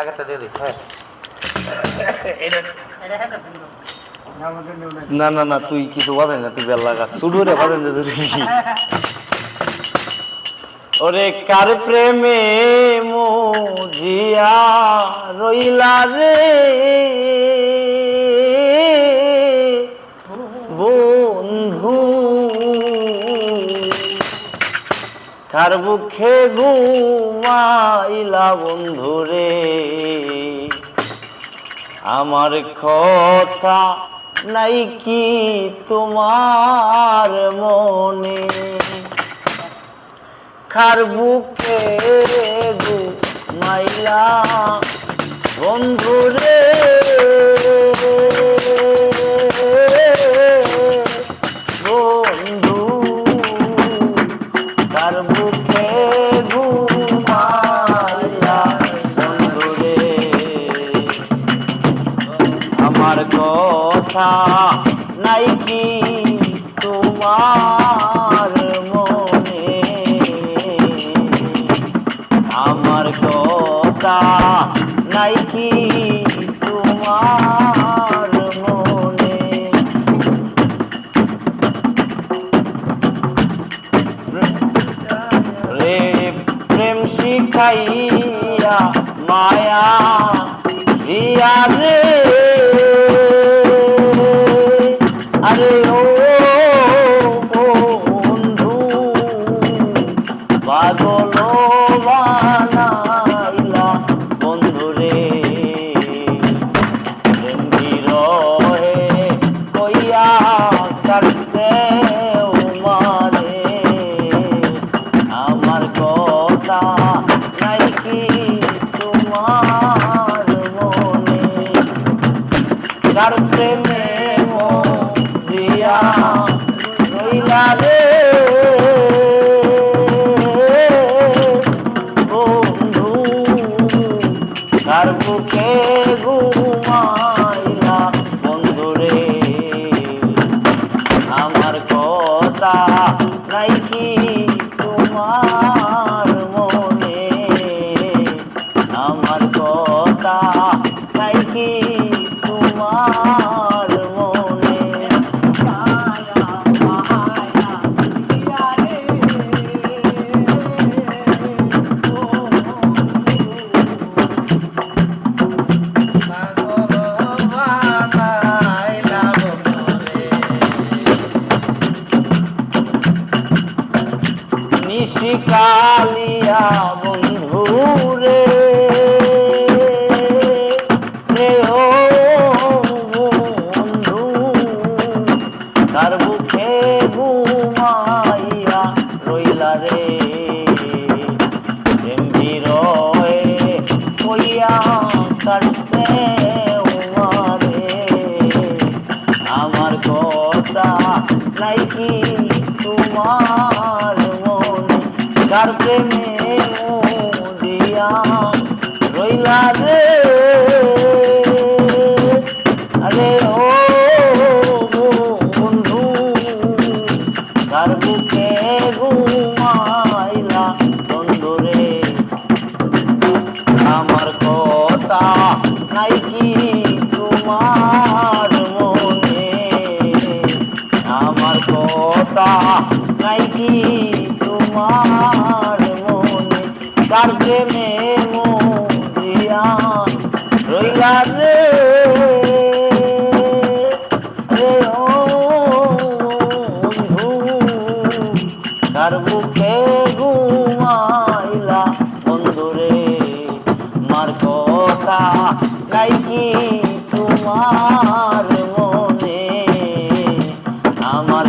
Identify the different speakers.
Speaker 1: আগেরটা দিয়ে দিই হ্যাঁ।
Speaker 2: না না না, তুই কিছু বাজেন না, তুই বেল লাগা। শুরু রে বাজেন না তুই ওরে কার প্রেমে মুজিয়া রইলা রে? কার বুকে ঘুমাইলা বন্ধু রে আমার কথা নাই কি তোমার মনে? খার বুকে মাইলা বন্ধু কথা নাই কি তোমার মনে? আমার কথা নাই কি তোমার মনে? রে প্রেম শিখাইয়া মায়া দিয়া রে পাগল বানাইলা, বন্ধু রে। প্রেম বিরহে কইয়া কাটতে মারে আমার কথা নাই কি তোমার মনে? তার প্রেমে দিয়া রইলা রে তার বুকে ঘুমাইলা, বন্ধুরে। আমার কথা নাই কি তোমার মনে? আমার কথা নাই কি তোমার নাই কি তোমার মনে কার প্রেমে দিয়া রইলা রে। আরে ও বন্ধু কার বুকে ঘুমাইলা বন্ধু রে। আমার কথা নাই তোমার কার প্রেমে দিয়া রইলা রে। রে ও বন্ধু, কার বুকে ঘুমাইলা বন্ধুরে মার কথা নাই কি তোমার মনে? আমার